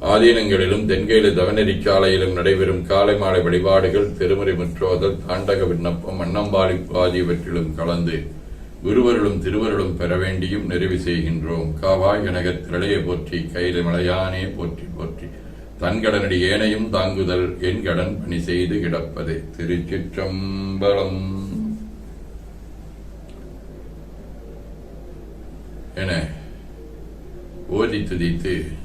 ஆதீனங்களிலும் தென்கேலு தவநெறிச்சாலையிலும் நடைபெறும் காலை மாலை வழிபாடுகள் திருமறை முற்றோதல் தாண்டக விண்ணப்பம் அன்னம்பாளிப்பு ஆகியவற்றிலும் கலந்து குருவருளும் திருவருளும் பெற வேண்டியும் நிறைவு செய்கின்றோம். காவாய் கனகத் திரளையை போற்றி கையில மலையானே போற்றி போற்றி. தன்கடனடி ஏனையும் தாங்குதல் என் கடன் பணி செய்து கிடப்பது. திருச்சிற்றம்பலம். என ஓதி துதித்து